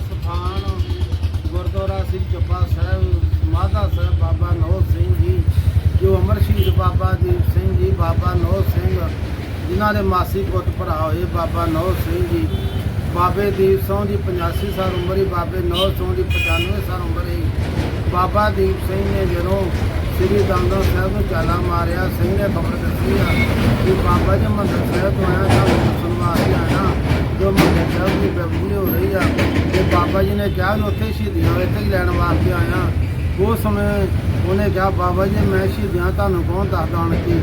ਸਥਾਨ, ਗੁਰਦੁਆਰਾ ਸ੍ਰੀ ਚੱਪਾ ਸਾਹਿਬ ਮਾਧਾ ਸਾਹਿਬ ਬਾਬਾ ਨੌ ਸਿੰਘ ਜੀ, ਜੋ ਅਮਰ ਸ਼ਹੀਦ ਬਾਬਾ ਦੀਪ ਸਿੰਘ ਜੀ, ਬਾਬਾ ਨੌ ਸਿੰਘ, ਜਿਨ੍ਹਾਂ ਦੇ ਮਾਸੀ ਪੁੱਤ ਭਰਾ ਹੋਏ ਬਾਬਾ ਨੌ ਸਿੰਘ ਜੀ। ਬਾਬੇ ਦੀਪ ਸਿੰਘ ਦੀ 85 ਸਾਲ ਉਮਰ ਹੀ ਬਾਬੇ ਨੌ ਸਿੰਘ ਦੀ 95 ਸਾਲ ਉਮਰ ਹੀ ਬਾਬਾ ਦੀਪ ਸਿੰਘ ਨੇ ਜਦੋਂ ਸ੍ਰੀ ਦਮਦਮ ਸਾਹਿਬ ਨੂੰ ਚਾਲਾ ਮਾਰਿਆ, ਸਿੰਘ ਨੇ ਖਬਰ ਦਿੱਤੀ ਆ ਕਿ ਬਾਬਾ ਜੀ ਮੰਦਰ ਸਾਹਿਬ ਤੋਂ ਆਇਆ ਤਾਂ ਸੁਣਵਾ ਕੇ ਜੋ ਮੰਦਰ ਸਾਹਿਬ ਦੀ ਬਬਲੀ ਹੋ ਰਹੀ ਆ। ਤੇ ਬਾਬਾ ਜੀ ਨੇ ਕਿਹਾ ਵੀ ਉੱਥੇ ਸ਼ਹੀਦੀਆਂ ਇੱਥੇ ਹੀ ਲੈਣ ਵਾਸਤੇ ਆਇਆ। ਉਸ ਸਮੇਂ ਉਹਨੇ ਕਿਹਾ, ਬਾਬਾ ਜੀ, ਮੈਂ ਸ਼ਹੀਦੀਆਂ ਤੁਹਾਨੂੰ ਕੌਣ ਦੱਸਦਾ ਆਣ ਕੇ?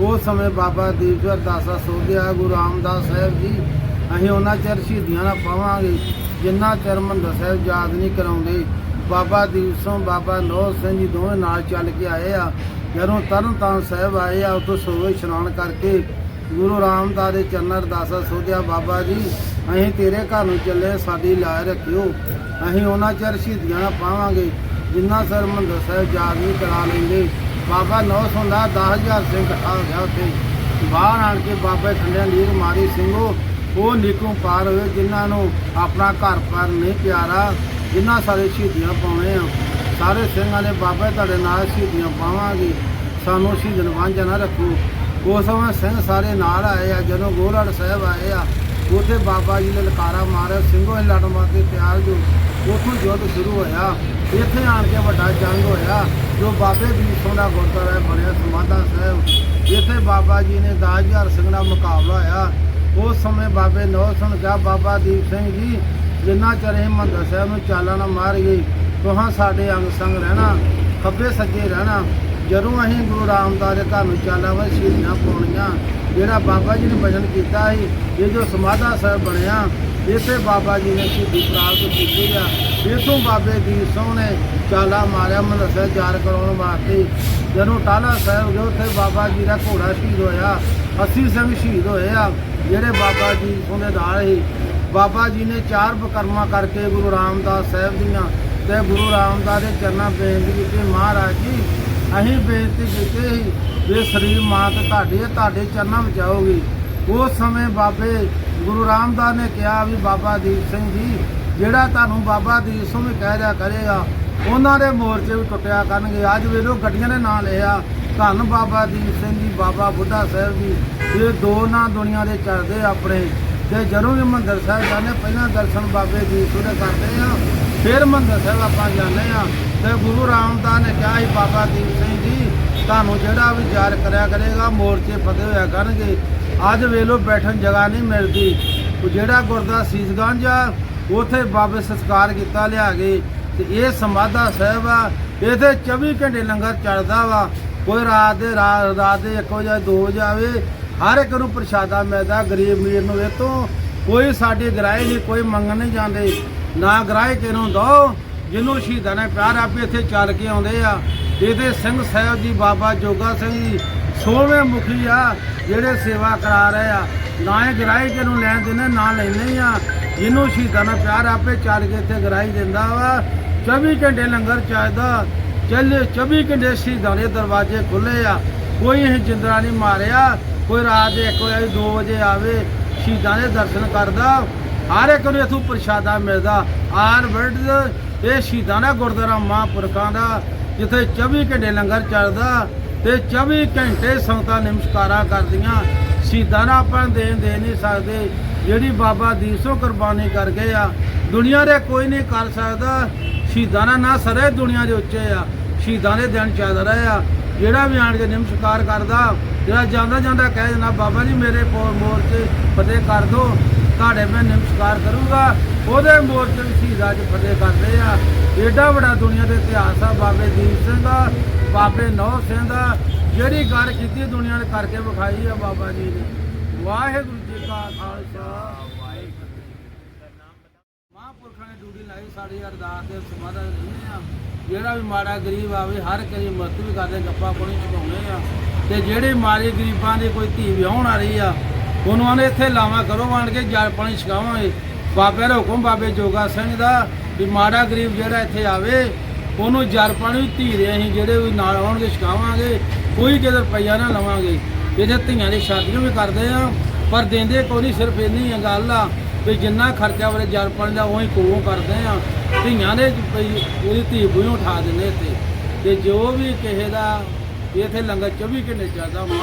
ਉਸ ਸਮੇਂ ਬਾਬਾ ਦੀਪਵਰ ਦਾਸਾ ਸੋਧਿਆ, ਗੁਰੂ ਰਾਮਦਾਸ ਸਾਹਿਬ ਜੀ, ਅਸੀਂ ਉਹਨਾਂ ਚਿਰ ਸ਼ਹੀਦੀਆਂ ਨਾ ਪਾਵਾਂਗੇ, ਜਿੰਨਾ ਚਿਰ ਮੰਦਰ ਸਾਹਿਬ ਯਾਦ ਨਹੀਂ ਕਰਾਉਂਦੇ। ਬਾਬਾ ਦੀਪ ਸਿੰਘ, ਬਾਬਾ ਨੌ ਸਿੰਘ ਜੀ ਦੋਵੇਂ ਨਾਲ ਚੱਲ ਕੇ ਆਏ ਆ। ਜਦੋਂ ਤਰਨਤਾਰਨ ਸਾਹਿਬ ਆਏ ਆ ਉਤੋਂ ਸੋਵੇ ਇਸ਼ਨਾਨ ਕਰਕੇ ਗੁਰੂ ਰਾਮਦਾਸ ਦੇ ਚਰਨ ਅਰਦਾਸਾ ਸੋਧਿਆ ਬਾਬਾ ਜੀ, ਅਸੀਂ ਤੇਰੇ ਘਰ ਨੂੰ ਚੱਲੇ, ਸਾਡੀ ਲਾਇ ਰੱਖਿਓ। ਅਸੀਂ ਉਹਨਾਂ ਚਿਰ ਸ਼ਹੀਦੀਆਂ ਨਾ ਪਾਵਾਂਗੇ, ਜਿੰਨਾ ਸਰ ਮੰਦਰ ਸਾਹਿਬ ਯਾਦ ਨਹੀਂ ਕਰਾ ਲੈਂਦੇ। ਬਾਬਾ ਨੌ ਸੁੰਦਾ 10000 ਸਿੰਘ ਆ ਗਿਆ ਉੱਥੇ। ਬਾਹਰ ਆਣ ਕੇ ਬਾਬੇ ਠੰਡਿਆਂ ਲੀਰ ਮਾਰੀ, ਸਿੰਘੋ, ਉਹ ਨਿਕੋਂ ਪਾਰ ਹੋਏ ਜਿਨ੍ਹਾਂ ਨੂੰ ਆਪਣਾ ਘਰ ਪਰ ਨਹੀਂ ਪਿਆਰਾ, ਜਿਨ੍ਹਾਂ ਸਾਰੇ ਸ਼ਹੀਦੀਆਂ ਪਾਉਣੇ ਆ। ਸਾਰੇ ਸਿੰਘਾਂ ਨੇ ਬਾਬਾ ਤੁਹਾਡੇ ਨਾਲ ਸ਼ਹੀਦੀਆਂ ਪਾਵਾਂਗੇ। ਸਾਨੂੰ ਸ਼ਹੀਦਨ ਵਾਂਝ ਨਾ ਰੱਖੋ। ਉਸ ਸਮੇਂ ਸਿੰਘ ਸਾਰੇ ਨਾਲ ਆਏ ਆ, ਜਦੋਂ ਗੋਲੜ ਸਾਹਿਬ ਆਏ ਆ, ਉਥੇ ਬਾਬਾ ਜੀ ਨੇ ਲਕਾਰਾ ਮਾਰਿਆ, ਸਿੰਘੋ ਇਹ ਲੜਨ ਵਾਸਤੇ ਤਿਆਰ ਜੋ ਉਥੋਂ ਯੁੱਧ ਸ਼ੁਰੂ ਹੋਇਆ। ਇੱਥੇ ਆਣ ਕੇ ਵੱਡਾ ਜੰਗ ਹੋਇਆ, ਜੋ ਬਾਬੇ ਦੀ ਸੋਨਾ ਗੁਰਦੁਆਰਾ ਬਣਿਆ, ਸਮਾਧਾ ਸਾਹਿਬ। ਇੱਥੇ ਬਾਬਾ ਜੀ ਨੇ 10000 ਸਿੰਘ ਦਾ ਮੁਕਾਬਲਾ ਹੋਇਆ। ਉਸ ਸਮੇਂ ਬਾਬੇ ਨੌ ਸਿੰਘ ਕਿਹਾ ਬਾਬਾ ਦੀਪ ਸਿੰਘ ਜੀ, ਜਿੰਨਾ ਚਿਰ ਇਹ ਮੰਦਰ ਸਾਹਿਬ ਨੂੰ ਚਾਲਾਂ ਨਾਲ ਮਾਰ ਗਈ ਤੁਹਾਂ ਸਾਡੇ ਅੰਗ ਸੰਗ ਰਹਿਣਾ, ਖੱਬੇ ਸੱਜੇ ਰਹਿਣਾ। ਜਦੋਂ ਅਸੀਂ ਗੁਰੂ ਰਾਮਦਾਸ ਦੇ ਘਰ ਨੂੰ ਚਾਲਾ ਵਾ ਸ਼ਹੀਦੀਆਂ ਪਾਉਣੀਆਂ, ਜਿਹੜਾ ਬਾਬਾ ਜੀ ਨੇ ਭਜਨ ਕੀਤਾ ਸੀ, ਇਹ ਜੋ ਸਮਾਧਾ ਸਾਹਿਬ ਬਣਿਆ ਇਸੇ ਬਾਬਾ ਜੀ ਨੇ ਸ਼ਹੀਦੀ ਪ੍ਰਾਪਤ ਕੀਤੀ ਆ। ਇਥੋਂ ਬਾਬੇ ਦੀ ਸੋਹਣੇ ਚਾਲਾ ਮਾਰਿਆ ਮੰਦਰ ਜਾਰ ਕਰਾਉਣ ਵਾਸਤੇ। ਜਦੋਂ ਟਾਲਾ ਸਾਹਿਬ ਗਏ, ਉੱਥੇ ਬਾਬਾ ਜੀ ਦਾ ਘੋੜਾ ਸ਼ਹੀਦ ਹੋਇਆ। 80 ਸਿੰਘ ਸ਼ਹੀਦ ਹੋਏ ਆ, ਜਿਹੜੇ ਬਾਬਾ ਜੀ ਉਹਦੇ ਨਾਲ ਸੀ। ਬਾਬਾ ਜੀ ਨੇ ਚਾਰ ਬਕਰਮਾ ਕਰਕੇ ਗੁਰੂ ਰਾਮਦਾਸ ਸਾਹਿਬ ਦੀਆਂ ਤੇ ਗੁਰੂ ਰਾਮਦਾਸ ਦੇ ਚਰਨਾਂ ਬੇਨਤੀ ਕੀਤੀ। ਮਹਾਰਾਜ ਜੀ ਅਸੀਂ ਬੇਨਤੀ ਕੀਤੀ ਸੀ ਵੀ ਸਰੀਰ ਮਾਤ ਤੁਹਾਡੇ ਤੁਹਾਡੇ ਚਰਨਾਂ ਵਿੱਚ ਆਉਗੀ ਉਸ ਸਮੇਂ ਬਾਬੇ ਗੁਰੂ ਰਾਮਦਾਸ ਨੇ ਕਿਹਾ ਵੀ ਬਾਬਾ ਦੀਪ ਸਿੰਘ ਜੀ, ਜਿਹੜਾ ਤੁਹਾਨੂੰ ਬਾਬਾ ਦੀਪ ਸਿੰਘ ਵੀ ਕਹਿ ਰਿਹਾ ਕਰੇਗਾ, ਉਹਨਾਂ ਦੇ ਮੋਰਚੇ ਵੀ ਟੁੱਟਿਆ ਕਰਨਗੇ। ਅੱਜ ਵੇਲੋ ਗੱਡੀਆਂ ਦੇ ਨਾਂ ਲਿਆ ਧੰਨ ਬਾਬਾ ਦੀਪ ਸਿੰਘ ਜੀ, ਬਾਬਾ ਬੁੱਢਾ ਸਾਹਿਬ ਜੀ। ਇਹ ਦੋ ਨਾਂ ਦੁਨੀਆ ਦੇ ਚੜਦੇ ਆਪਣੇ। ਤੇ ਜਦੋਂ ਵੀ ਮੰਦਰ ਸਾਹਿਬ ਜਾਂਦੇ ਪਹਿਲਾਂ ਦਰਸ਼ਨ ਬਾਬੇ ਦੀਪ ਸਿੰਘ ਦੇ ਕਰਦੇ ਆ, ਫਿਰ ਮੰਦਰ ਸਾਹਿਬ ਆਪਾਂ ਜਾਂਦੇ ਆ। ਤੇ ਗੁਰੂ ਰਾਮਦਾਸ ਨੇ ਕਿਹਾ ਸੀ, ਬਾਬਾ ਦੀਪ ਤੁਹਾਨੂੰ ਜਿਹੜਾ ਵੀ ਯਾਦ ਕਰਿਆ ਕਰੇਗਾ, ਮੋਰਚੇ ਫਤਿਹ ਹੋਇਆ ਕਰਨਗੇ। ਅੱਜ ਵੇਲੋ ਬੈਠਣ ਜਗ੍ਹਾ ਨਹੀਂ ਮਿਲਦੀ। ਉਹ ਜਿਹੜਾ ਗੁਰਦਾ ਸੀਸਗੰਜ ਆ, ਉਥੇ ਬਾਬੇ ਸਸਕਾਰ ਕੀਤਾ ਲਿਆ ਕੇ ਤੇ ਇਹ ਸਮਾਧਾ ਸਾਹਿਬ ਆ, ਇਹਦੇ 24 ਘੰਟੇ ਲੰਗਰ ਚੱਲਦਾ ਵਾ। ਕੋਈ ਰਾਤ ਦੇ ਰਾਤ ਰਾਤ ਦੇ 1 ਵਜੇ 2 ਵਜੇ ਆਵੇ, ਹਰ ਇੱਕ ਨੂੰ ਪ੍ਰਸ਼ਾਦਾ ਮਿਲਦਾ ਗਰੀਬ ਅਮੀਰ ਨੂੰ ਇਹ ਤੋਂ ਕੋਈ ਸਾਡੀ ਗਰਾਈ ਨਹੀਂ, ਕੋਈ ਮੰਗਣ ਨਹੀਂ ਜਾਂਦੇ। ਨਾ ਗਰਾਈ ਕਿਨੂੰ ਦੋ, ਜਿਹਨੂੰ ਸ਼ਹੀਦਾਂ ਨੇ ਪਿਆਰ ਆਪੇ ਇੱਥੇ ਚੱਲ ਕੇ ਆਉਂਦੇ ਆ। ਇਹਦੇ ਸਿੰਘ ਸਾਹਿਬ ਜੀ ਬਾਬਾ ਜੋਗਾ ਸਿੰਘ ਜੀ ਸੋਵੇਂ ਮੁਖੀ ਆ, ਜਿਹੜੇ ਸੇਵਾ ਕਰਾ ਰਹੇ ਆ। ਨਾ ਇਹ ਗਰਾਈ ਕਿਨੂੰ ਲੈਣ ਦਿੰਦੇ, ਨਾ ਲੈਂਦੇ ਆ। ਜਿਹਨੂੰ ਸ਼ਹੀਦਾਂ ਦਾ ਪਿਆਰ ਆਪੇ ਚੱਲ ਕੇ ਇੱਥੇ ਗਰਾਈ ਦਿੰਦਾ ਵਾ। 24 ਘੰਟੇ ਲੰਗਰ ਚੱਲਦਾ ਚੱਲੇ 24 ਘੰਟੇ ਸ਼ਹੀਦਾਂ ਦੇ ਦਰਵਾਜ਼ੇ ਖੁੱਲੇ ਆ। ਕੋਈ ਇਹ ਜਿੰਦਰਾ ਨਹੀਂ ਮਾਰਿਆ। ਕੋਈ ਰਾਤ ਦੇ 1 ਵਜੇ 2 ਵਜੇ ਆਵੇ, ਸ਼ਹੀਦਾਂ ਦੇ ਦਰਸ਼ਨ ਕਰਦਾ। ਹਰ ਇੱਕ ਨੂੰ ਇਥੋਂ ਪ੍ਰਸ਼ਾਦਾ ਮਿਲਦਾ। ਆਰ ਵਰਡ ਇਹ ਸ਼ਹੀਦਾਂ ਦਾ ਗੁਰਦੁਆਰਾ ਮਹਾਂਪੁਰਖਾਂ ਦਾ, ਜਿੱਥੇ 24 ਘੰਟੇ ਲੰਗਰ ਚੱਲਦਾ ਤੇ 24 ਘੰਟੇ ਸੰਗਤਾਂ ਨਮਸਕਾਰਾਂ ਕਰਦੀਆਂ। ਸ਼ਹੀਦਾਂ ਦਾ ਆਪਾਂ ਦੇਣ ਦੇ ਨਹੀਂ ਸਕਦੇ। ਜਿਹੜੀ ਬਾਬਾ ਦੀਸੋ ਕੁਰਬਾਨੀ ਕਰ ਗਏ ਆ, ਦੁਨੀਆ ਦੇ ਕੋਈ ਨਹੀਂ ਕਰ ਸਕਦਾ। ਸ਼ਹੀਦਾਂ ਦਾ ਨਾਂ ਸਾਰੇ ਦੁਨੀਆ ਦੇ ਉੱਚੇ ਆ। ਸ਼ਹੀਦਾਂ ਦੇ ਦਿਨ ਚੱਲ ਰਹੇ ਆ। ਜਿਹੜਾ ਵੀ ਆਣ ਕੇ ਨਮਸਕਾਰ ਕਰਦਾ, ਜਿਹੜਾ ਜਾਂਦਾ ਜਾਂਦਾ ਕਹਿ ਦਿੰਦਾ, ਬਾਬਾ ਜੀ ਮੇਰੇ ਪੋ- ਮੋਰਚੇ ਫਤਿਹ ਕਰ ਦੋ ਤੁਹਾਡੇ ਮੈਂ ਨਮਸਕਾਰ ਕਰੂੰਗਾ। ਉਹਦੇ ਮੋਰਚੇ ਵੀ ਸ਼ਹੀਦ ਅੱਜ ਫਤਿਹ ਕਰਦੇ ਆ। ਏਡਾ ਵੱਡਾ ਦੁਨੀਆ ਦੇ ਇਤਿਹਾਸ ਆ, ਬਾਬੇ ਦੀਪ ਸਿੰਘ ਦਾ, ਬਾਬੇ ਨੌ ਸਿੰਘ ਦਾ। ਜਿਹੜੀ ਗੱਲ ਕੀਤੀ ਦੁਨੀਆ ਨੇ ਕਰਕੇ ਵਿਖਾਈ ਆ ਬਾਬਾ ਜੀ ਨੇ। ਵਾਹਿਗੁਰੂ ਜੀ ਕਾ ਖਾਲਸਾ। ਵਾਹਿਗੁਰੂ ਜੀ ਮਹਾਂਪੁਰਖਾਂ ਨੇ ਡਿਊਟੀ ਲਾਈ, ਸਾਡੀ ਅਰਦਾਸ ਦੇ ਸਮਾਧਾ ਰਹਿੰਦੇ ਆ। ਜਿਹੜਾ ਵੀ ਮਾੜਾ ਗਰੀਬ ਆਵੇ, ਹਰ ਕਰੀ ਮਦਦ ਵੀ ਕਰਦੇ ਗੱਪਾ ਕੋਣੀ ਚੁਕਾਉਂਦੇ ਆ। ਤੇ ਜਿਹੜੇ ਮਾਰੇ ਗਰੀਬਾਂ ਦੀ ਕੋਈ ਧੀ ਵਿਆਹਣ ਆ ਰਹੀ ਆ ਉਹਨੂੰ ਆਨੇ ਇੱਥੇ ਲਾਵਾਂ ਕਰੋ ਆਣ ਕੇ ਜਲ ਪਾਣੀ ਛਕਾਵਾਂਗੇ। ਬਾਬੇ ਦਾ ਹੁਕਮ, ਬਾਬੇ ਜੋਗਾ ਸਿੰਘ ਦਾ ਵੀ ਮਾੜਾ ਗਰੀਬ ਜਿਹੜਾ ਇੱਥੇ ਆਵੇ, ਉਹਨੂੰ ਜਲ ਪਾਣੀ ਧੀ ਦੇ ਅਸੀਂ ਜਿਹੜੇ ਵੀ ਨਾਲ ਆਉਣਗੇ ਛਕਾਵਾਂਗੇ, ਕੋਈ ਕਿਤੇ ਰੁਪਈਆ ਨਾ ਲਵਾਂਗੇ। ਇਹਦੇ ਧੀਆਂ ਦੀ ਸ਼ਾਦੀਆਂ ਵੀ ਕਰਦੇ ਆ, ਪਰ ਦਿੰਦੇ ਕੋਈ ਨਹੀਂ ਸਿਰਫ ਇੰਨੀ ਗੱਲ ਆ ਵੀ ਜਿੰਨਾ ਖਰਚਾ ਵਰੇ ਜਲ ਪਾਣੀ ਦਾ ਉਹੀ ਕੋਲੋਂ ਕਰਦੇ ਆ। ਧੀਆਂ ਦੇ ਭਈ ਉਹਦੀ ਧੀ ਬੂਹੋਂ ਉਠਾ ਦਿੰਦੇ ਤੇ ਤੇ ਜੋ ਵੀ ਕਿਸੇ ਦਾ ਇੱਥੇ ਲੰਗਰ 24 ਘੰਟੇ ਚੱਲਦਾ ਵਾ